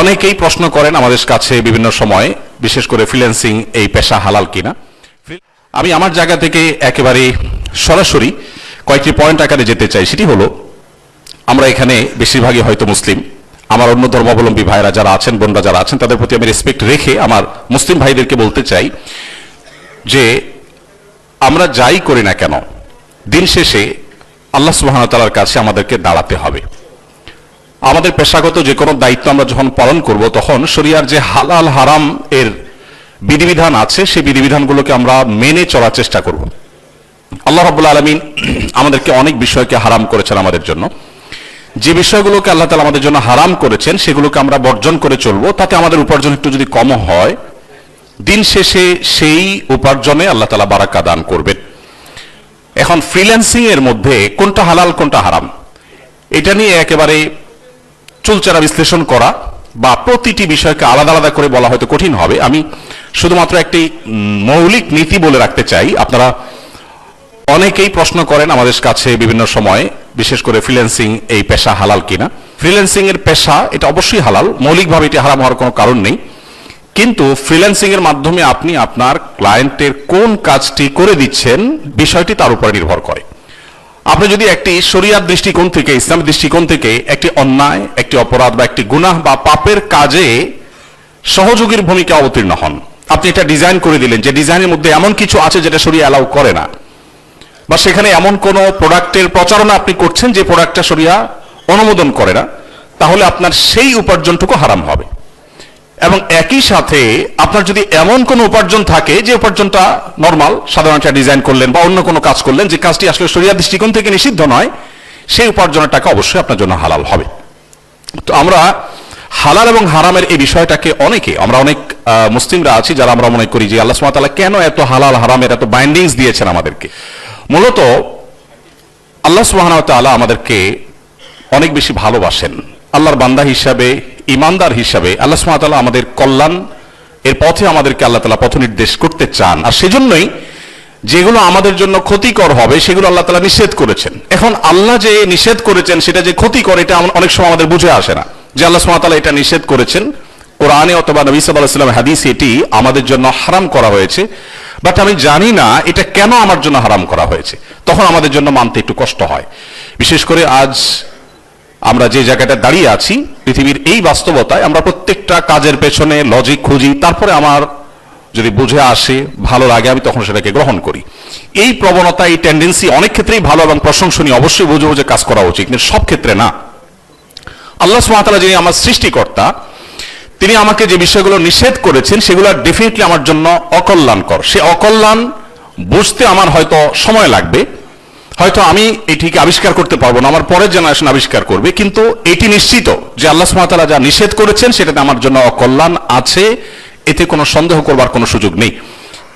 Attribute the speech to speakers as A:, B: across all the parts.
A: অনেকেই প্রশ্ন করেন আমাদের কাছে বিভিন্ন সময়, বিশেষ করে ফ্রিল্যান্সিং এই পেশা হালাল কিনা। আমি আমার জায়গা থেকে একেবারে সরাসরি কয়েকটি পয়েন্ট আকারে যেতে চাই। সেটি হলো, আমরা এখানে বেশিরভাগই হয়তো মুসলিম। আমার অন্য ধর্মাবলম্বী ভাইরা যারা আছেন, বোনরা যারা আছেন, তাদের প্রতি আমি রেসপেক্ট রেখে আমার মুসলিম ভাইদেরকে বলতে চাই যে, আমরা যাই করি না কেন, দিন শেষে আল্লাহ সুবাহতালার কাছে আমাদেরকে দাঁড়াতে হবে। আমাদের পেশাগত যে কোনো দায়িত্ব আমরা যখন পালন করব, তখন শরিয়ার যে হালাল হারাম এর বিধিবিধান আছে, সেই বিধিবিধানগুলোকে আমরা মেনে চলার চেষ্টা করব। আল্লাহ রাবুল্লা আলমিন আমাদেরকে অনেক বিষয়কে হারাম করেছেন আমাদের জন্য। যে বিষয়গুলোকে আল্লাহ তালা আমাদের জন্য হারাম করেছেন, সেগুলোকে আমরা বর্জন করে চলবো। তাতে আমাদের উপার্জন একটু যদি কম হয়, দিন শেষে সেই উপার্জনে আল্লাহ তালা বারাক্কা দান করবেন। এখন ফ্রিল্যান্সিং এর মধ্যে কোনটা হালাল, কোনটা হারাম? এটা নিয়ে একেবারে চুলচারা বিশ্লেষণ করা বা প্রতিটি বিষয়কে আলাদা আলাদা করে বলা হয়তো কঠিন হবে। আমি শুধুমাত্র একটি মৌলিক নীতি বলে রাখতে চাই। আপনারা অনেকেই প্রশ্ন করেন আমাদের কাছে বিভিন্ন সময়, বিশেষ করে ফ্রিল্যান্সিং এই পেশা হালাল কিনা। ফ্রিল্যান্সিং এর পেশা, এটা অবশ্যই হালাল। মৌলিকভাবে এটি হারাম হওয়ার কোনো কারণ নেই। কিন্তু ফ্রিল্যান্সিং এর মাধ্যমে আপনি আপনার ক্লায়েন্টের কোন কাজটি করে দিচ্ছেন, বিষয়টি তার উপর নির্ভর করে। আপনি যদি একটি শরিয়ার দৃষ্টিকোণ থেকে ইসলামের দৃষ্টিকোণ থেকে একটি অন্যায়, একটি অপরাধ বা একটি গুনাহ বা পাপের কাজে সহযোগীর ভূমিকা অবতীর্ণ হন। আপনি এটা ডিজাইন করে দিলেন যে ডিজাইনের মধ্যে এমন কিছু আছে যেটা শরিয়া অ্যালাউ করে না। বা সেখানে এমন কোন প্রোডাক্টের প্রচারণা আপনি করছেন যে প্রোডাক্টটা শরিয়া অনুমোদন করে না, তাহলে আপনার সেই উপার্জনটুকু হারাম হবে। এবং একই সাথে আপনার যদি এমন কোনো উপার্জন থাকে যে উপার্জনটা নর্মাল সাধারণ একটা ডিজাইন করলেন বা অন্য কোনো কাজ করলেন, যে কাজটি আসলে শরিয়া দৃষ্টিকোণ থেকে নিষিদ্ধ নয়, সেই উপার্জনের টাকা অবশ্যই আপনার জন্য হালাল হবে। তো আমরা হালাল এবং হারামের এই বিষয়টাকে অনেকে, আমরা অনেক মুসলিমরা আছি যারা আমরা মনে করি যে আল্লাহ সুবহানাহু কেন এত হালাল, হারামের এত বাইন্ডিংস দিয়েছেন আমাদেরকে? মূলত আল্লাহ তাআলা আমাদেরকে অনেক বেশি ভালোবাসেন। আল্লাহর বান্দা হিসাবে ইমানদার হিসাবে আল্লাহ তাআলা আমাদের কল্যাণ, এর পথে আমাদেরকে আল্লাহ তাআলা পথ নির্দেশ করতে চান। আর সেজন্যই যেগুলো আমাদের জন্য ক্ষতিকর হবে, সেগুলো আল্লাহ তাআলা নিষেধ করেছেন। এখন আল্লাহ যে নিষেধ করেছেন, সেটা যে ক্ষতিকর, এটা অনেক সময় আমাদের বুঝে আসে না। যে আল্লাহ তাআলা এটা নিষেধ করেছেন, কোরআনে অথবা নবী আলাইহি হাদিস এটি আমাদের জন্য হারাম করা হয়েছে। বাট আমি জানি না এটা কেন আমার জন্য হারাম করা হয়েছে। তখন আমাদের জন্য মানতে একটু কষ্ট হয়। বিশেষ করে আজ আমরা যে জায়গাটা দাঁড়িয়ে আছি পৃথিবীর এই বাস্তবতায় আমরা প্রত্যেকটা কাজের পেছনে লজিক খুঁজি, তারপরে আমার যদি বুঝে আসে, ভালো লাগে, আমি তখন সেটাকে গ্রহণ করি। এই প্রবণতা, এই টেন্ডেন্সি অনেক ক্ষেত্রেই ভালো এবং প্রশংসনীয়, অবশ্যই বুঝে বুঝে কাজ করা উচিত, কিন্তু সব ক্ষেত্রে না। আল্লাহ সুবহানাহু যিনি আমার সৃষ্টিকর্তা, তিনি আমাকে যে বিষয়গুলো নিষেধ করেছেন, সেগুলো ডেফিনেটলি আমার জন্য অকল্যাণকর। সে অকল্যাণ বুঝতে আমার হয়তো সময় লাগবে। হয়তো আমি এটিকে আবিষ্কার করতে পারব না, আমার পরের জেনারেশন আবিষ্কার করবে, কিন্তু এটি নিশ্চিত যে আল্লাহ সুবহানাহু যা নিষেধ করেছেন সেটাতে আমার জন্য অকল্যাণ আছে, এতে কোনো সন্দেহ করবার কোনো সুযোগ নেই।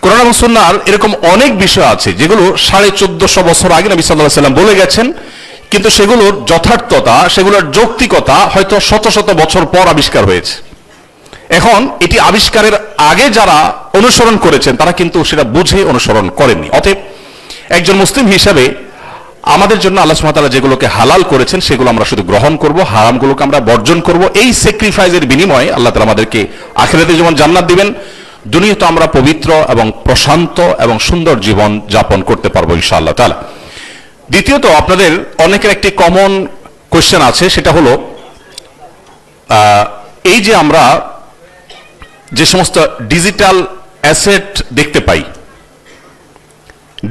A: কোরআন এবং সুন্নাহর এরকম অনেক বিষয় আছে, যেগুলো সাড়ে চোদ্দশো বছর আগে নবী আলাইহি সাল্লাম বলে গেছেন, কিন্তু সেগুলোর যথার্থতা, সেগুলোর যৌক্তিকতা হয়তো শত শত বছর পর আবিষ্কার হয়েছে। এখন এটি আবিষ্কারের আগে যারা অনুসরণ করেছেন, তারা কিন্তু সেটা বুঝে অনুসরণ করেননি। অতএব একজন মুসলিম হিসাবে আমাদের জন্য আল্লাহ সুবহানাহু যেগুলোকে হালাল করেছেন, সেগুলো আমরা শুধু গ্রহণ করব, হারামগুলোকে আমরা বর্জন করব। এই স্যাক্রিফাইসের বিনিময়ে আল্লাহ তাআলা আমাদেরকে আখেরাতে যেমন জান্নাত দিবেন, দুনিয়াতে আমরা পবিত্র এবং প্রশান্ত এবং সুন্দর জীবন যাপন করতে পারব ইনশাআল্লাহ তাআলা। দ্বিতীয়ত, আপনাদের অনেকের একটি কমন কোশ্চেন আছে, সেটা হলো এই যে আমরা যে সমস্ত ডিজিটাল অ্যাসেট দেখতে পাই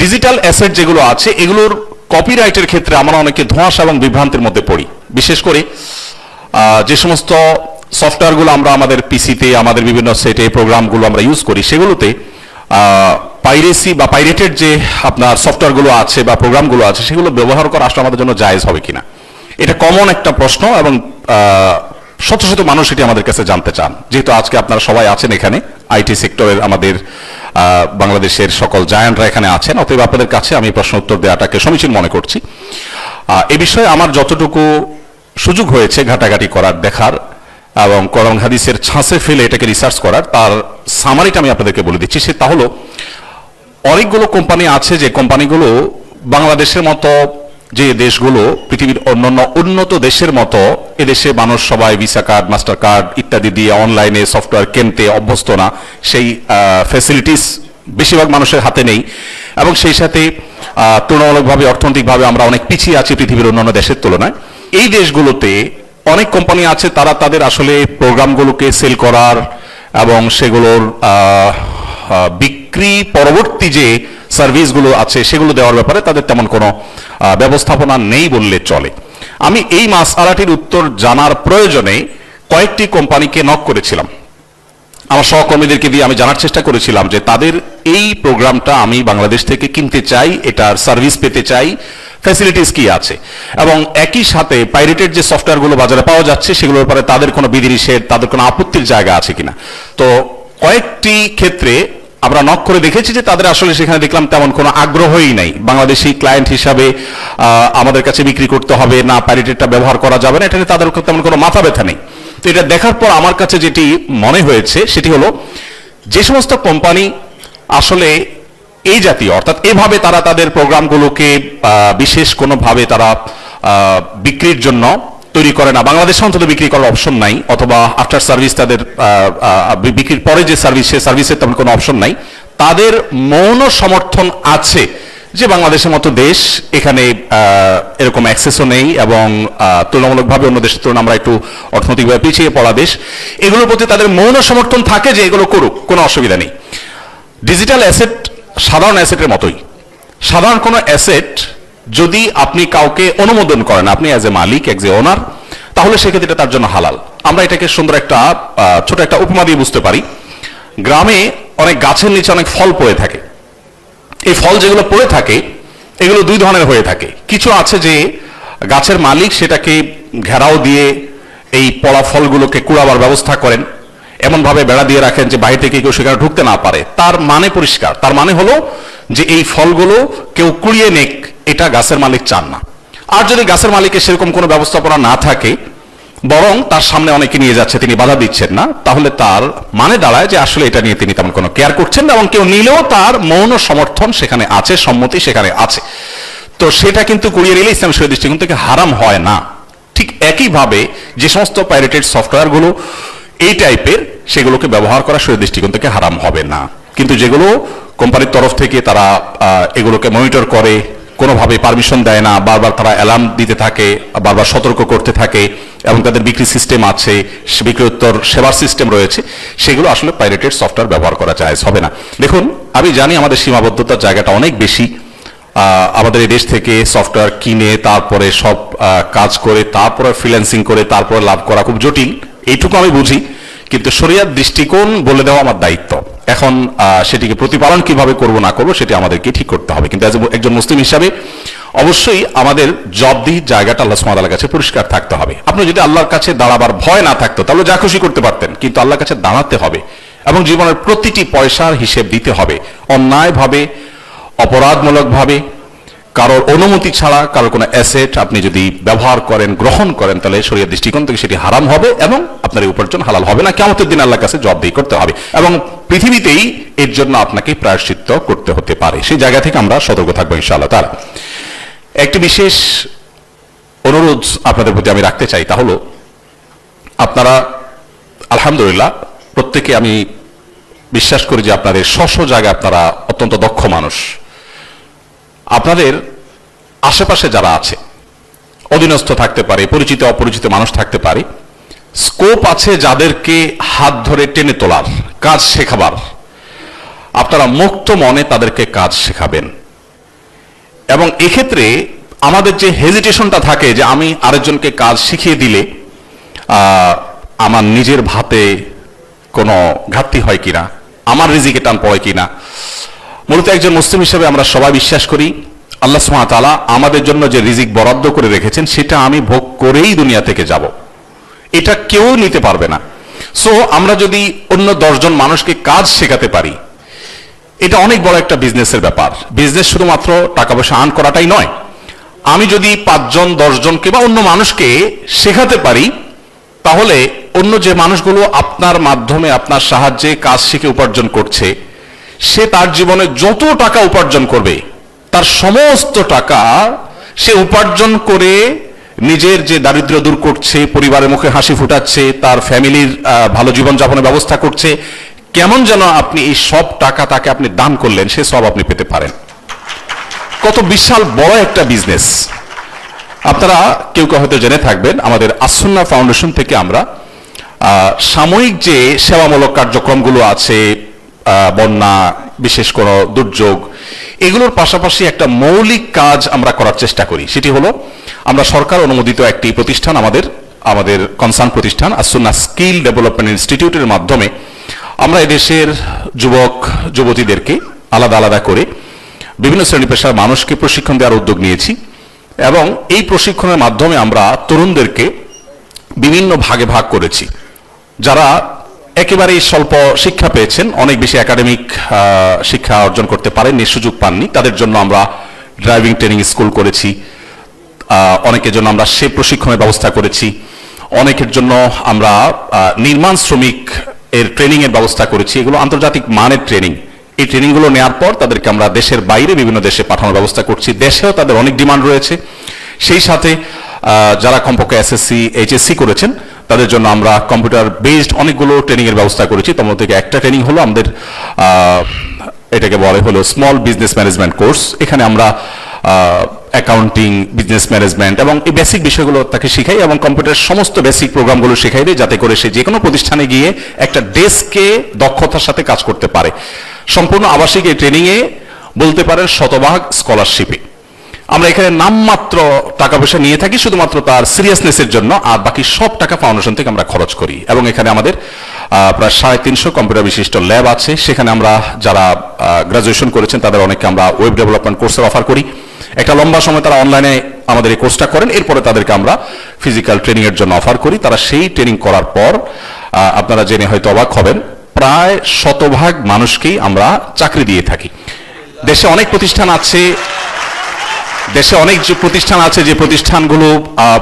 A: ডিজিটাল অ্যাসেট যেগুলো আছে, এগুলোর কপিরাইটের ক্ষেত্রে আমরা অনেকে ধোঁয়াশা এবং বিভ্রান্তির মধ্যে পড়ি। বিশেষ করে যে সমস্ত সফটওয়্যারগুলো আমরা আমাদের পিসিতে, আমাদের বিভিন্ন সেটে, প্রোগ্রামগুলো আমরা ইউজ করি, সেগুলোতে পাইরেসি বা পাইরেটেড যে আপনার সফটওয়্যারগুলো আছে বা প্রোগ্রামগুলো আছে, সেগুলো ব্যবহার করা আসলে আমাদের জন্য জায়েজ হবে কিনা? এটা কমন একটা প্রশ্ন এবং শত শত মানুষ এটি আমাদের কাছে জানতে চান। যেহেতু আজকে আপনারা সবাই আছেন এখানে, আইটি সেক্টরের আমাদের বাংলাদেশের সকল জায়ান্টরা এখানে আছেন। অতএব আপনাদের কাছে আমি প্রশ্ন উত্তর দেওয়াটাকে সমীচীন মনে করছি। এ বিষয়ে আমার যতটুকু সুযোগ হয়েছে ঘাটাঘাটি করার দেখার এবং করম হাদিসের ছাঁচে ফেলে এটাকে রিসার্চ করার, তার সামারিটা আমি আপনাদেরকে বলে দিচ্ছি। সে তা হলো, অনেকগুলো কোম্পানি আছে যে কোম্পানিগুলো বাংলাদেশের মতো যে দেশগুলো পৃথিবীর অন্যান্য উন্নত দেশের মতো এদেশে মানুষ সবাই ভিসা কার্ড, মাস্টার কার্ড ইত্যাদি দিয়ে অনলাইনে সফটওয়্যার কিনতে অভ্যস্ত না। সেই ফ্যাসিলিটিস বেশিরভাগ মানুষের হাতে নেই। এবং সেই সাথে তুলনামূলকভাবে, অর্থনৈতিকভাবে আমরা অনেক পিছিয়ে আছি পৃথিবীর অন্যান্য দেশের তুলনায়। এই দেশগুলোতে অনেক কোম্পানি আছে, তারা তাদের আসলে প্রোগ্রামগুলোকে সেল করার এবং সেগুলোর বিক্রি পরবর্তী যে সার্ভিসগুলো আছে, সেগুলো দেওয়ার ব্যাপারে তাদের তেমন কোনো ব্যবস্থাপনা নেই বললে চলে। আমি এই মাস আলাটির উত্তর জানার প্রয়োজনে কয়েকটি কোম্পানিকে নক করেছিলাম। আমার সহকর্মীদেরকে দিয়ে আমি জানার চেষ্টা করেছিলাম যে তাদের এই প্রোগ্রামটা আমি বাংলাদেশ থেকে কিনতে চাই, এটার সার্ভিস পেতে চাই ফ্যাসিলিটিস কি আছে? এবং একই সাথে পাইরেটেড যে সফটওয়্যারগুলো বাজারে পাওয়া যাচ্ছে, সেগুলোর ব্যাপারে তাদের কোনো বিধিনিষেধ, তাদের কোনো আপত্তির জায়গা আছে কিনা? তো কয়েকটি ক্ষেত্রে আমরা নক করে দেখেছি যে তাদের আসলে সেখানে দেখলাম তেমন কোনো আগ্রহই নাই। বাংলাদেশি ক্লায়েন্ট হিসাবে আমাদের কাছে বিক্রি করতে হবে, না প্যারিটেডটা ব্যবহার করা যাবে না, এটা নিয়ে তাদের তেমন কোনো মাথা ব্যথা নেই। তো এটা দেখার পর আমার কাছে যেটি মনে হয়েছে, সেটি হলো যে সমস্ত কোম্পানি আসলে এই জাতীয়, অর্থাৎ এভাবে তারা তাদের প্রোগ্রামগুলোকে বিশেষ কোনোভাবে তারা বিক্রির জন্য তৈরি করে না। বাংলাদেশে অন্তত বিক্রি করার অপশন নাই, অথবা আফটার সার্ভিস তাদের বিক্রির পরে যে সার্ভিস সে সার্ভিসের তেমন কোনো অপশন নাই। তাদের মৌন সমর্থন আছে যে বাংলাদেশের মতো দেশ এখানে এরকম অ্যাক্সেসও নেই এবং তুলনামূলকভাবে অন্য দেশের তুলনায় আমরা একটু অর্থনৈতিকভাবে পিছিয়ে পড়া দেশ। এগুলোর প্রতি তাদের মৌন সমর্থন থাকে যে এগুলো করুক, কোনো অসুবিধা নেই। ডিজিটাল অ্যাসেট সাধারণ অ্যাসেটের মতোই। সাধারণ কোনো অ্যাসেট যদি আপনি কাউকে অনুমোদন করেন, আপনি as a Malik as a ওনার তাহলে সেক্ষেত্রে এটা তার জন্য হালাল। আমরা এটাকে সুন্দর একটা ছোট একটা উপমা দিয়ে বুঝতে পারি। গ্রামে অনেক গাছের নিচে অনেক ফল পড়ে থাকে। এই ফল যেগুলো পড়ে থাকে, এগুলো দুই ধরনের হয়ে থাকে। কিছু আছে যে গাছের মালিক সেটাকে ঘেরাও দিয়ে এই পড়া ফলগুলোকে কুড়াবার ব্যবস্থা করেন। এমনভাবে বেড়া দিয়ে রাখেন যে বাইরে থেকে কেউ সেখানে ঢুকতে না পারে। তার মানে পরিষ্কার। তার মানে হলো যে এই ফলগুলো কেউ কুড়িয়ে নেক, এটা গাছের মালিক চান না। আর যদি গাছের মালিকের সেরকম কোনো ব্যবস্থাপনা না থাকে, বরং তার সামনে অনেকে নিয়ে যাচ্ছে, তিনি বাধা দিচ্ছেন না, তাহলে তার মানে দাঁড়ায় যে আসলে এটা নিয়ে তিনি তেমন কোনো কেয়ার করছেন না, এবং কেউ নিলেও তার মৌন সমর্থন সেখানে আছে, সম্মতি সেখানে আছে। তো সেটা কিন্তু কুড়িয়ে নিলে ইসলাম শরীর দৃষ্টিকোণ থেকে হারাম হয় না। ঠিক একইভাবে যে সমস্ত পাইরেটেড সফটওয়্যারগুলো এই টাইপের সেগুলোকে ব্যবহার করা শরীর দৃষ্টিকোণ থেকে হারাম হবে না। কিন্তু যেগুলো কোম্পানির তরফ থেকে তারা এগুলোকে মনিটর করে, কোনোভাবে পারমিশন দেয় না, বারবার তারা অ্যালার্ম দিতে থাকে, বারবার সতর্ক করতে থাকে, এবং তাদের বিক্রি সিস্টেম আছে বিক্রয়োত্তর সেবার সিস্টেম রয়েছে, সেগুলো আসলে পাইরেটেড সফটওয়্যার ব্যবহার করা যায়, হবে না। দেখুন, আমি জানি আমাদের সীমাবদ্ধতার জায়গাটা অনেক বেশি আমাদের এই দেশ থেকে সফটওয়্যার কিনে, তারপরে সব কাজ করে, তারপরে ফ্রিল্যান্সিং করে, তারপরে লাভ করা খুব জটিল, এইটুকু আমি বুঝি, কিন্তু শরিয়ার দৃষ্টিকোণ বলে দেওয়া আমার দায়িত্ব। এখন সেটিকে প্রতিপালন কীভাবে করব, না করব, সেটি আমাদেরকে ঠিক করতে হবে। কিন্তু একজন মুসলিম হিসাবে অবশ্যই আমাদের জবদি জায়গাটা আল্লাহ সুমাদার কাছে পরিষ্কার থাকতে হবে। আপনি যদি আল্লাহর কাছে দাঁড়াবার ভয় না থাকতো, তাহলে যা খুশি করতে পারতেন, কিন্তু আল্লাহর কাছে দাঁড়াতে হবে এবং জীবনের প্রতিটি পয়সার হিসেব দিতে হবে। অন্যায়ভাবে, অপরাধমূলকভাবে কারোর অনুমতি ছাড়া, কারোর কোনো অ্যাসেট আপনি যদি ব্যবহার করেন, গ্রহণ করেন, তাহলে শরীর দৃষ্টিকোণ থেকে সেটি হারাম হবে এবং আপনার উপার্জন হালাল হবে না। কেমতের দিন আল্লাহর কাছে জবাবদিহি করতে হবে এবং পৃথিবীতেই এর জন্য আপনাকে প্রায়শ্চিত্ত করতে হতে পারে। সেই জায়গা থেকে আমরা সতর্ক থাকব ইনশাআল্লাহ তার একটি বিশেষ অনুরোধ আপনাদের প্রতি আমি রাখতে চাই, তা হলো, আপনারা, আলহামদুলিল্লাহ, প্রত্যেকে আমি বিশ্বাস করি যে আপনাদের স্ব জায়গায় আপনারা অত্যন্ত দক্ষ মানুষ। আপনাদের আশেপাশে যারা আছে, অধীনস্থ থাকতে পারে, পরিচিত, অপরিচিত মানুষ থাকতে পারে স্কোপ আছে যাদেরকে হাত ধরে টেনে তোলার, কাজ শেখাবার। আপনারা মুক্ত মনে তাদেরকে কাজ শেখাবেন। এবং এক্ষেত্রে আমাদের যে হেজিটেশনটা থাকে যে আমি আরেকজনকে কাজ শিখিয়ে দিলে আমার নিজের ভাতে কোনো ঘাটতি হয় কিনা, আমার রিজিকে টান পড়ে কিনা মূলত একজন মুসলিম হিসেবে আমরা সবাই বিশ্বাস করি, আল্লাহ তাআলা আমাদের জন্য যে রিজিক বরাদ্দ করে রেখেছেন, সেটা আমি ভোগ করেই দুনিয়া থেকে যাব। এটা কেউ নিতে পারবে না। সো আমরা যদি অন্য দশজন মানুষকে কাজ শেখাতে পারি, এটা অনেক বড় একটা বিজনেসের ব্যাপার। বিজনেস শুধুমাত্র টাকা পয়সা আর্ন করাটাই নয়। আমি যদি পাঁচজন, দশজনকে বা অন্য মানুষকে শেখাতে পারি, তাহলে অন্য যে মানুষগুলো আপনার মাধ্যমে, আপনার সাহায্যে কাজ শিখে উপার্জন করছে সে তার জীবনে যত টাকা উপার্জন করবে, তার সমস্ত টাকা সে উপার্জন করে নিজের যে দারিদ্র দূর করছে, পরিবারের মুখে হাসি ফুটাচ্ছে, তার ফ্যামিলির ভালো জীবনযাপনের ব্যবস্থা করছে, কেমন যেন আপনি এই সব টাকা তাকে আপনি দান করলেন, সে সব আপনি পেতে পারেন। কত বিশাল বড় একটা বিজনেস। আপনারা কেউ কেউ হয়তো জেনে থাকবেন, আমাদের আসন্না ফাউন্ডেশন থেকে আমরা সাময়িক যে সেবামূলক কার্যক্রমগুলো আছে বন্যা, বিশেষ কোনো দুর্যোগ, এগুলোর পাশাপাশি একটা মৌলিক কাজ আমরা করার চেষ্টা করি। সেটি হলো, আমরা সরকার অনুমোদিত একটি প্রতিষ্ঠান আমাদের আমাদের কনসার্ন প্রতিষ্ঠান আসন্না স্কিল ডেভেলপমেন্ট ইনস্টিটিউটের মাধ্যমে আমরা এদেশের যুবক, যুবতীদেরকে আলাদা আলাদা করে বিভিন্ন শ্রেণি পেশার মানুষকে প্রশিক্ষণ দেওয়ার উদ্যোগ নিয়েছি এবং এই প্রশিক্ষণের মাধ্যমে আমরা তরুণদেরকে বিভিন্ন ভাগে ভাগ করেছি। যারা একেবারেই স্বল্প শিক্ষা পেয়েছেন। অনেক বেশি একাডেমিক শিক্ষা অর্জন করতে পারেননি, সুযোগ পাননি। তাদের জন্য আমরা ড্রাইভিং ট্রেনিং স্কুল করেছি। অনেকের জন্য আমরা সে প্রশিক্ষণের ব্যবস্থা করেছি। অনেকের জন্য আমরা নির্মাণ শ্রমিক এর ট্রেনিং এর ব্যবস্থা করেছি। এগুলো আন্তর্জাতিক মানের ট্রেনিং এই ট্রেনিংগুলো নেওয়ার পর তাদেরকে আমরা দেশের বাইরে বিভিন্ন দেশে পাঠানোর ব্যবস্থা করছি। দেশেও তাদের অনেক ডিমান্ড রয়েছে। সেই সাথে যারা কমপক্ষে এসএসসি এইচএসসি করেছেন, তাদের জন্য আমরা কম্পিউটার বেসড অনেকগুলো ট্রেনিং এর ব্যবস্থা করেছি। মধ্যে থেকে একটা ট্রেনিং হলো আমাদের এটাকে বলে হলো স্মল বিজনেস ম্যানেজমেন্ট কোর্স এখানে আমরা অ্যাকাউন্টিং বিজনেস ম্যানেজমেন্ট এবং এই বেসিক বিষয়গুলো তাকে শেখাই এবং কম্পিউটার সমস্ত বেসিক প্রোগ্রামগুলো শেখাই দিই যাতে করে সে যে কোনো প্রতিষ্ঠানে গিয়ে একটা ডেস্কে দক্ষতার সাথে কাজ করতে পারে। সম্পূর্ণ আবাসিক এই ট্রেনিংয়ে বলতে পারেন শতভাগ স্কলারশিপে আমরা এখানে নামমাত্র টাকা পয়সা নিয়ে থাকি শুধুমাত্র তার সিরিয়াসনেসের জন্য, আর বাকি সব টাকা ফাউন্ডেশন থেকে আমরা খরচ করি। এবং এখানে আমাদের প্রায় সাড়ে তিনশো কম্পিউটার বিশিষ্ট ল্যাব আছে। সেখানে আমরা যারা গ্রাজুয়েশন করেছেন, তাদের অনেকে আমরা ওয়েব ডেভেলপমেন্ট কোর্সের অফার করি। একটা লম্বা সময় তারা অনলাইনে আমাদের এই কোর্সটা করেন। এরপরে তাদেরকে আমরা ফিজিক্যাল ট্রেনিং এর জন্য অফার করি। তারা সেই ট্রেনিং করার পর আপনারা জেনে হয়তো অবাক হবেন, প্রায় শতভাগ মানুষকেই আমরা চাকরি দিয়ে থাকি। দেশে অনেক প্রতিষ্ঠান আছে দেশে অনেক যে প্রতিষ্ঠান আছে, যে প্রতিষ্ঠানগুলো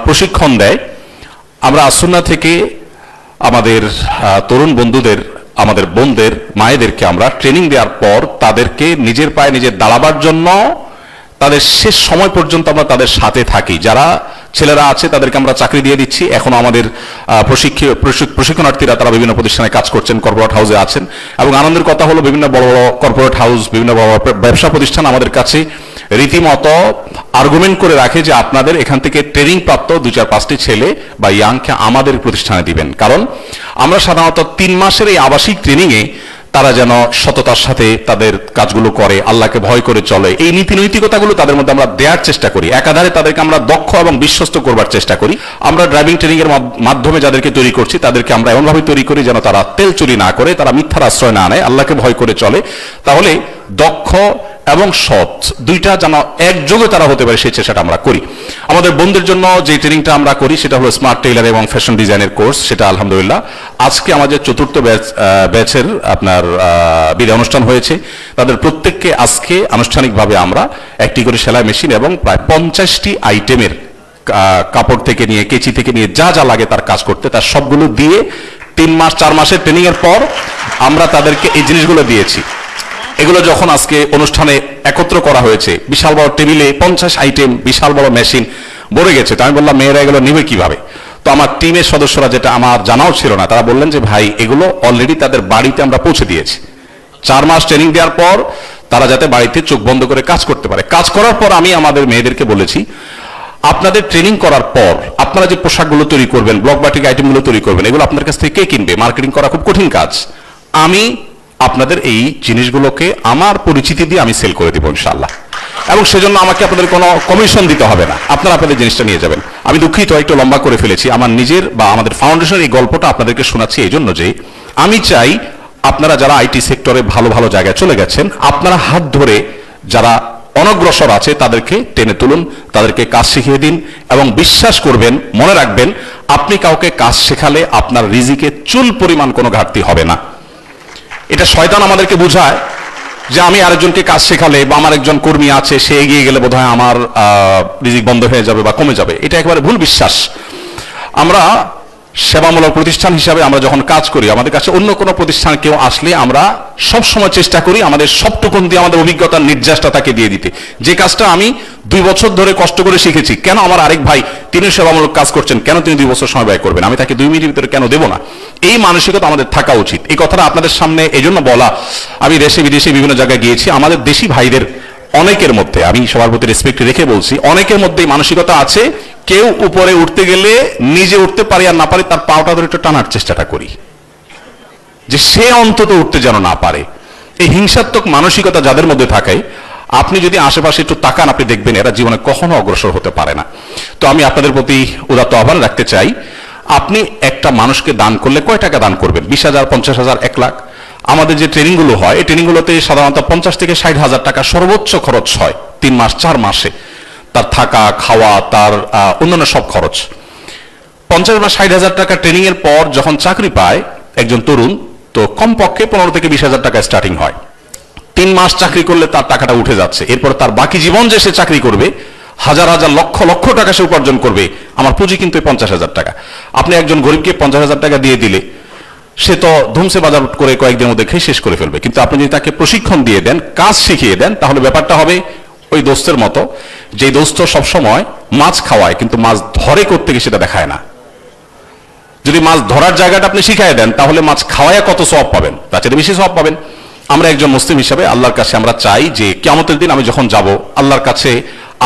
A: প্রশিক্ষণ দেয়, আমরা আসন্না থেকে আমাদের তরুণ বন্ধুদের, আমাদের বোনদের, মায়েদেরকে আমরা ট্রেনিং দেওয়ার পর তাদেরকে নিজের পায়ে নিজের দাঁড়াবার জন্য তাদের শেষ সময় পর্যন্ত আমরা তাদের সাথে থাকি। যারা ছেলেরা আছে, তাদেরকে আমরা চাকরি দিয়ে দিচ্ছি। এখনও আমাদের প্রশিক্ষণার্থীরা তারা বিভিন্ন প্রতিষ্ঠানে কাজ করছেন কর্পোরেট হাউসে আছেন। এবং আনন্দের কথা হলো বিভিন্ন বড় বড় কর্পোরেট হাউস বিভিন্ন বড় বড় ব্যবসা প্রতিষ্ঠান আমাদের কাছে রীতিমতো আর্গুমেন্ট করে রাখে যে আপনাদের এখান থেকে ট্রেনিং প্রাপ্ত দু চার পাঁচটি ছেলে বা ইয়াংকে আমাদের প্রতিষ্ঠানে দিবেন। কারণ আমরা সাধারণত তিন মাসের এই আবাসিক ট্রেনিংয়ে তারা যেন সততার সাথে তাদের কাজগুলো করে, আল্লাহকে ভয় করে চলে। এই নীতি নৈতিকতাগুলো তাদের মধ্যে আমরা দেওয়ার চেষ্টা করি। একাধারে তাদেরকে আমরা দক্ষ এবং বিশ্বস্ত করবার চেষ্টা করি। আমরা ড্রাইভিং ট্রেনিং এর মাধ্যমে যাদেরকে তৈরি করছি, তাদেরকে আমরা এমনভাবে তৈরি করি যেন তারা তেল চুরি না করে, তারা মিথ্যার আশ্রয় না নেয়, আল্লাহকে ভয় করে চলে। তাহলে দক্ষ এবং সৎ। দুইটা যেন একযোগে তারা হতে পারে, সেই চেষ্টাটা আমরা করি। আমাদের বন্ধুদের জন্য যে ট্রেনিংটা আমরা করি, সেটা হলো স্মার্ট টেইলার এবং ফ্যাশন ডিজাইনের কোর্স সেটা আলহামদুলিল্লাহ। আজকে আমাদের চতুর্থ ব্যাচ ব্যাচের আপনার বিদায় অনুষ্ঠান হয়েছে। তাদের প্রত্যেককে আজকে আনুষ্ঠানিকভাবে আমরা একটি করে সেলাই মেশিন এবং প্রায় পঞ্চাশটি আইটেমের কাপড় থেকে নিয়ে, কেচি থেকে নিয়ে যা যা লাগে তার কাজ করতে, তার সবগুলো দিয়ে তিন মাস, চার মাসের ট্রেনিং এর পর আমরা তাদেরকে এই জিনিসগুলো দিয়েছি। এগুলো যখন আজকে অনুষ্ঠানে একত্র করা হয়েছে, বিশাল বড় টেবিলে পঞ্চাশ আইটেম, বিশাল বড় মেশিন ভরে গেছে, তো আমি বললাম, মেয়েরা এগুলো নিবে কীভাবে? তো আমার টিমের সদস্যরা যেটা আমার জানাও ছিল না, তারা বললেন যে, ভাই, এগুলো অলরেডি তাদের বাড়িতে আমরা পৌঁছে দিয়েছি। চার মাস ট্রেনিং দেওয়ার পর তারা যাতে বাড়িতে চোখ বন্ধ করে কাজ করতে পারে। কাজ করার পর আমি আমাদের মেয়েদেরকে বলেছি, আপনাদের ট্রেনিং করার পর আপনারা যে পোশাকগুলো তৈরি করবেন ব্লক বাটিক আইটেমগুলো তৈরি করবেন, এগুলো আপনার কাছ থেকে কে কিনবে? মার্কেটিং করা খুব কঠিন কাজ। আমি আপনাদের এই জিনিসগুলোকে আমার পরিচিতি দিয়ে আমি সেল করে দিব ইনশাল্লাহ এবং সেজন্য আমাকে আপনাদের কোনো কমিশন দিতে হবে না। আপনারা আপনাদের জিনিসটা নিয়ে যাবেন। আমি দুঃখিত, একটু লম্বা করে ফেলেছি। আমার নিজের বা আমাদের ফাউন্ডেশনের এই গল্পটা আপনাদেরকে শোনাচ্ছি এই জন্য যে, আমি চাই আপনারা যারা আইটি সেক্টরে ভালো ভালো জায়গায় চলে গেছেন, আপনারা হাত ধরে যারা অনগ্রসর আছে, তাদেরকে টেনে তুলুন, তাদেরকে কাজ শিখিয়ে দিন এবং বিশ্বাস করবেন, মনে রাখবেন, আপনি কাউকে কাজ শেখালে আপনার রিজিকে চুল পরিমাণ কোনো ঘাটতি হবে না। এটা শয়তান আমাদেরকে বুঝায় যে আমি আরেকজনকে কাজ শেখালে বা আমার একজন কর্মী আছে, সে এগিয়ে গেলে বোধহয় আমার রিজিক বন্ধ হয়ে যাবে বা কমে যাবে। এটা একবারে ভুল বিশ্বাস। আমরা সেবামূলক প্রতিষ্ঠান হিসাবে আমরা যখন কাজ করি, আমাদের কাছে অন্য কোনো প্রতিষ্ঠান কেউ আসলে আমরা সব সময় চেষ্টা করি আমাদের সবটুকুন দিয়ে আমাদের অভিজ্ঞতার নির্যাসটা তাকে দিয়ে দিতে। যে কাজটা আমি দুই বছর ধরে কষ্ট করে শিখেছি, কেন আমার আরেক ভাই তিনি সেবামূলক কাজ করছেন, কেন তিনি দুই বছর সময় ব্যয় করবেন? আমি তাকে দুই মিনিটের ভিতরে কেন দেবো না? এই মানসিকতা আমাদের থাকা উচিত। এই কথাটা আপনাদের সামনে এই জন্য বলা, আমি দেশে বিদেশে বিভিন্ন জায়গায় গিয়েছি, আমাদের দেশি ভাইদের অনেকের মধ্যে, আমি সবার প্রতি রেসপেক্ট রেখে বলছি, অনেকের মধ্যে মানসিকতা আছে, কেউ উপরে উঠতে গেলে নিজে উঠতে পারি আর না পারি, তার পাওটা ধরে একটু টানার চেষ্টাটা করি। যে সে অন্তত উঠতে যেন না পারে। এই হিংসাত্মক মানসিকতা যাদের মধ্যে থাকে, আপনি যদি আশেপাশে একটু তাকান, আপনি দেখবেন এরা জীবনে কখনো অগ্রসর হতে পারে না। তো আমি আপনাদের প্রতি উদাত্ত আহ্বান রাখতে চাই, আপনি একটা মানুষকে দান করলে কয় টাকা দান করবেন? বিশ হাজার, পঞ্চাশ হাজার, এক লাখ? আমাদের যে ট্রেনিংগুলো হয়, এই ট্রেনিংগুলোতে সাধারণত পঞ্চাশ থেকে ষাট হাজার টাকা সর্বোচ্চ খরচ হয়, তিন মাস, চার মাসে। তার থাকা, খাওয়া, তার অন্যান্য সব খরচ। পঞ্চাশ বা ষাট হাজার টাকা ট্রেনিং এর পর যখন চাকরি পায় একজন তরুণ, তো কমপক্ষে পনেরো থেকে বিশ হাজার টাকা স্টার্টিং হয়। তিন মাস চাকরি করলে তার টাকাটা উঠে যাচ্ছে। এরপর তার বাকি জীবন যে সে চাকরি করবে, হাজার হাজার লক্ষ লক্ষ টাকা সে উপার্জন করবে। আমার পুঁজি কিন্তু পঞ্চাশ হাজার টাকা। আপনি একজন গরিবকে পঞ্চাশ হাজার টাকা দিয়ে দিলে সে তো ধুমসে বাজার করে কয়েকদিনের মধ্যে খেয়ে শেষ করে ফেলবে। কিন্তু আপনি যদি তাকে প্রশিক্ষণ দিয়ে দেন, কাজ শিখিয়ে দেন, তাহলে ব্যাপারটা হবে ওই দোস্তের মতো যে দোস্ত সবসময় মাছ খাওয়ায়, কিন্তু মাছ ধরে করতে সেটা দেখায় না। যদি মাছ ধরার জায়গাটা আপনি শিখাই দেন, তাহলে মাছ খাওয়ায় কত সব পাবেন? তার চেয়ে বেশি সব পাবেন। আমরা একজন মুসলিম হিসাবে আল্লাহর কাছে আমরা চাই যে কেমতের দিন আমি যখন যাব, আল্লাহর কাছে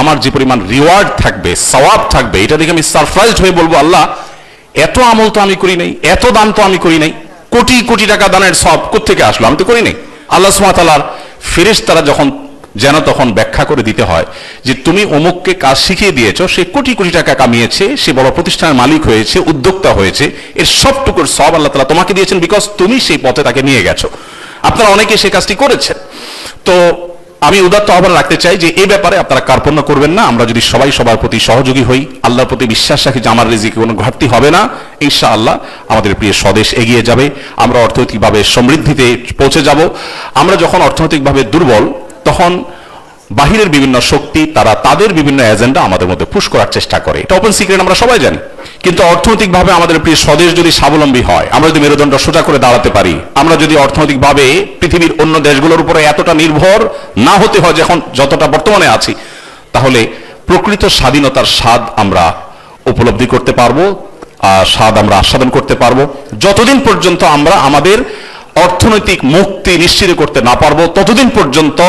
A: আমার যে পরিমাণ রিওয়ার্ড থাকবে, সওয়াব থাকবে, এটা দেখে আমি সারপ্রাইজড হয়ে বলব, আল্লাহ, এত আমল তো আমি করি নাই, এত দান তো আমি করি নাই। কোটি কোটি টাকা দানের সব কোথেকে আসলো? আমি তো করি নাই আল্লাহ সুমাতালার ফেরেস তারা যখন, যেন তখন ব্যাখ্যা করে দিতে হয় যে তুমি অমুককে কাজ শিখিয়ে দিয়েছ, সে কোটি কোটি টাকা কামিয়েছে, সে বড় প্রতিষ্ঠানের মালিক হয়েছে, উদ্যোক্তা হয়েছে, এর সবটুকুর সব আল্লাহ তালা তোমাকে দিয়েছেন বিকজ তুমি সেই পথে তাকে নিয়ে গেছো। আপনারা অনেকে সে কাজটি করেছেন। তো আমি উদাত্ত আহ্বান রাখতে চাই যে এই ব্যাপারে আপনারা কার্পণ্য করবেন না। আমরা যদি সবাই সবার প্রতি সহযোগী হই, আল্লাহর প্রতি বিশ্বাস রাখি যে আমার রিজিকে কোনো ঘাটতি হবে না ইনশা আল্লাহ আমাদের প্রিয় স্বদেশ এগিয়ে যাবে। আমরা অর্থনৈতিকভাবে সমৃদ্ধিতে পৌঁছে যাব। আমরা যখন অর্থনৈতিকভাবে দুর্বল, তখন বাহিরের বিভিন্ন শক্তি, তারা তাদের বিভিন্ন এজেন্ডা আমাদের মধ্যে পুশ করার চেষ্টা করে। এটা ওপেন সিক্রেট আমরা সবাই জানি। কিন্তু অর্থনৈতিকভাবে আমাদের প্রিয় স্বদেশ যদি স্বাবলম্বী হয়, আমরা যদি মেরুদণ্ড সোজা করে দাঁড়াতে পারি, আমরা যদি অর্থনৈতিকভাবে পৃথিবীর অন্য দেশগুলোর উপরে এতটা নির্ভর না হতে হয় যখন যতটা বর্তমানে আছি, তাহলে প্রকৃত স্বাধীনতার স্বাদ আমরা উপলব্ধি করতে পারব স্বাদ আমরা আস্বাদন করতে পারব। যতদিন পর্যন্ত আমরা আমাদের অর্থনৈতিক মুক্তি নিশ্চিত করতে না পারব, ততদিন পর্যন্ত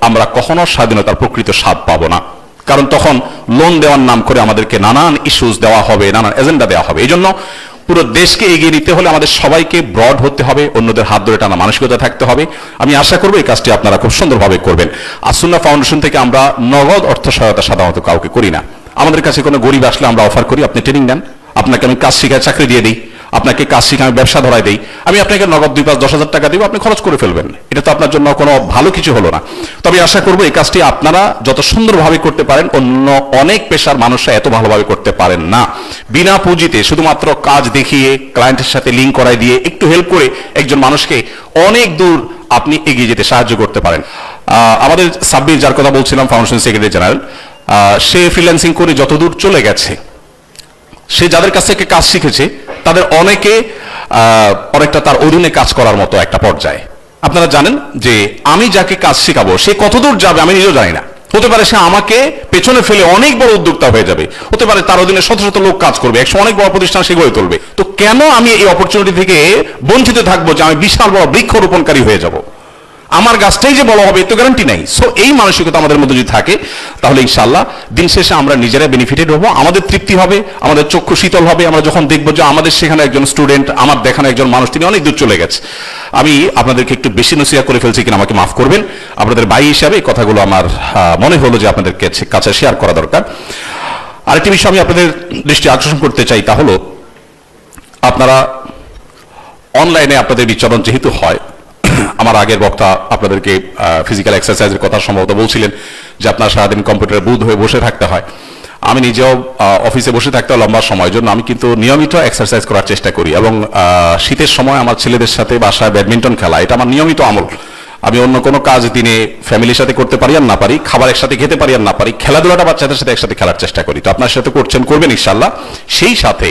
A: আমরা কখনো স্বাধীনতার প্রকৃত স্বাদ পাবো না। কারণ তখন লোন দেওয়ার নাম করে আমাদেরকে নানান ইস্যুস দেওয়া হবে, নানান এজেন্ডা দেওয়া হবে। এই জন্য পুরো দেশকে এগিয়ে নিতে হলে আমাদের সবাইকে ব্রড হতে হবে, অন্যদের হাত ধরে টানা মানসিকতা থাকতে হবে। আমি আশা করব এই কাজটি আপনারা খুব সুন্দরভাবে করবেন। আসুন্না ফাউন্ডেশন থেকে আমরা নগদ অর্থ সহায়তা সাধারণত কাউকে করি না। আমাদের কাছে কোনো গরিব আসলে আমরা অফার করি, আপনি ট্রেনিং নেন। আপনাকে আমি কাজ শিখায় চাকরি দিয়ে দিই। আপনাকে কাজ শিখে আমি ব্যবসা ধরাই দিই। আমি আপনাকে নগদ দুই পাঁচ দশ হাজার টাকা দিব, আপনি খরচ করে ফেলবেন। এটা তো আপনার জন্য কোনো ভালো কিছু হলো না। তবে আশা করব এই কাজটি আপনারা যত সুন্দরভাবে করতে পারেন, অন্য অনেক পেশার মানুষরা এত ভালোভাবে করতে পারেন না। বিনা পুঁজিতে শুধুমাত্র কাজ দেখিয়ে ক্লায়েন্টের সাথে লিঙ্ক করাই দিয়ে, একটু হেল্প করে একজন মানুষকে অনেক দূর আপনি এগিয়ে যেতে সাহায্য করতে পারেন। আমাদের সাব্বির যার কথা বলছিলাম ফাউন্ডেশন সেক্রেটারি জেনারেল সে ফ্রিল্যান্সিং করে যতদূর চলে গেছে, সে যাদের কাছ থেকে কাজ শিখেছে তাদের অনেকে অনেকটা তার অধীনে কাজ করার মতো একটা পর্যায়ে। আপনারা জানেন যে আমি যাকে কাজ শেখাবো, সে কতদূর যাবে আমি নিজেও জানি না। হতে পারে সে আমাকে পেছনে ফেলে অনেক বড় উদ্যোক্তা হয়ে যাবে। হতে পারে তার অধীনে শত শত লোক কাজ করবে একশো অনেক বড় প্রতিষ্ঠান সে গড়ে তুলবে। তো কেন আমি এই অপরচুনিটি থেকে বঞ্চিত থাকব যে আমি বিশাল বড় বৃক্ষরোপণকারী হয়ে যাব? আমার গাছটাই যে বড় হবে, এর তো গ্যারান্টি নাই। সো এই মানসিকতা আমাদের মধ্যে যদি থাকে, তাহলে ইনশাল্লাহ দিন শেষে আমরা নিজেরা বেনিফিটেড হব, আমাদের তৃপ্তি হবে, আমাদের চক্ষু শীতল হবে। আমরা যখন দেখব যে আমাদের সেখানে একজন স্টুডেন্ট আমার দেখানো একজন মানুষ, তিনি অনেক দূর চলে গেছে। আমি আপনাদেরকে একটু বেশি নসিয়া করে ফেলছি কিনা, আমাকে মাফ করবেন। আপনাদের ভাই হিসাবে এই কথাগুলো আমার মনে হলো যে আপনাদের কাছে কাছে শেয়ার করা দরকার। আরেকটি বিষয় আমি আপনাদের দৃষ্টি আকর্ষণ করতে চাই, তা হলো, আপনারা অনলাইনে আপনাদের বিচরণ যেহেতু হয় আমার আগের বক্তা আপনাদেরকে ফিজিক্যাল এক্সারসাইজের কথা সম্ভবত বলছিলেন যে আপনার সারাদিন কম্পিউটারে বুধ হয়ে বসে থাকতে হয়। আমি নিজেও অফিসে বসে থাকতে লম্বা সময়ের জন্য। আমি কিন্তু নিয়মিত এক্সারসাইজ করার চেষ্টা করি এবং শীতের সময় আমার ছেলেদের সাথে বাসায় ব্যাডমিন্টন খেলা, এটা আমার নিয়মিত আমল। আমি অন্য কোনো কাজ দিনে ফ্যামিলির সাথে করতে পারি আর না পারি, খাবার একসাথে খেতে পারি আর না পারি, খেলাধুলাটা বাচ্চাদের সাথে একসাথে খেলার চেষ্টা করি। তো আপনার সাথে করছেন, করবেন ইনশাল্লাহ সেই সাথে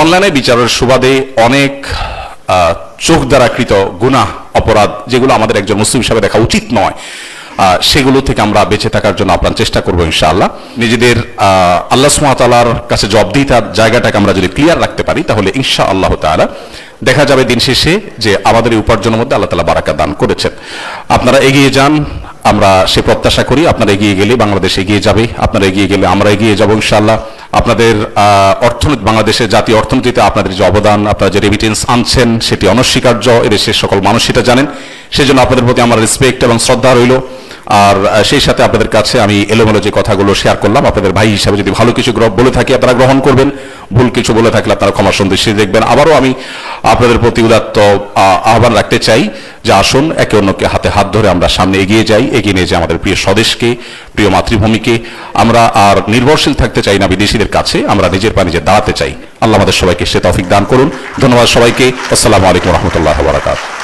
A: অনলাইনে বিচারের সুবাদে অনেক চোখ দ্বারা কৃত গুনাহ, অপরাধ, যেগুলো আমাদের একজন মুসলিম হিসাবে দেখা উচিত নয় সেগুলো থেকে আমরা বেঁচে থাকার জন্য আপনার চেষ্টা করব ইনশাআল্লাহ। নিজেদের আল্লাহ সুমাতালার কাছে জবাবদিহিতার জায়গাটাকে আমরা যদি ক্লিয়ার রাখতে পারি, তাহলে ইনশা আল্লাহ তাআলা দেখা যাবে দিন শেষে যে আমাদের এই উপার্জনের মধ্যে আল্লাহ তালা বারাকা দান করেছেন। আপনারা এগিয়ে যান, আমরা সে প্রত্যাশা করি আপনারা এগিয়ে গেলে বাংলাদেশ এগিয়ে যাবে, আপনারা এগিয়ে গেলে আমরা এগিয়ে যাব ইনশাআল্লাহ। আপনাদের অর্থনীতি, বাংলাদেশের জাতীয় অর্থনীতিতে আপনাদের যে অবদান, আপনারা যে রেমিটেন্স আনছেন, সেটি অনস্বীকার্য। এদেশের সকল মানুষ সেটা জানেন। সেজন্য আপনাদের প্রতি আমার রেসপেক্ট এবং শ্রদ্ধা রইল। আর সেই সাথে আপনাদের কাছে আমি এলোমেলো যে কথাগুলো শেয়ার করলাম আপনাদের ভাই হিসাবে যদি ভালো কিছু বলে থাকি আপনারা গ্রহণ করবেন। ভুল কিছু বলে থাকলে আপনারা ক্ষমা সন্দেশী দেখবেন। আবারও আমি আপনাদের প্রতি উদাত্ত আহ, আহ্বান রাখতে চাই যে আসুন একে অন্যকে হাতে হাত ধরে আমরা সামনে এগিয়ে যাই এগিয়ে নিয়ে যাই আমাদের প্রিয় স্বদেশকে প্রিয় মাতৃভূমিকে। আমরা আর নির্ভরশীল থাকতে চাই না বিদেশিদের কাছে আমরা নিজের পা নিজে দাঁড়াতে চাই। আল্লাহ আমাদের সবাইকে সে তৌফিক দান করুন। ধন্যবাদ সবাইকে। আসসালামু আলাইকুম রহমতুল্লাহ বারাকাত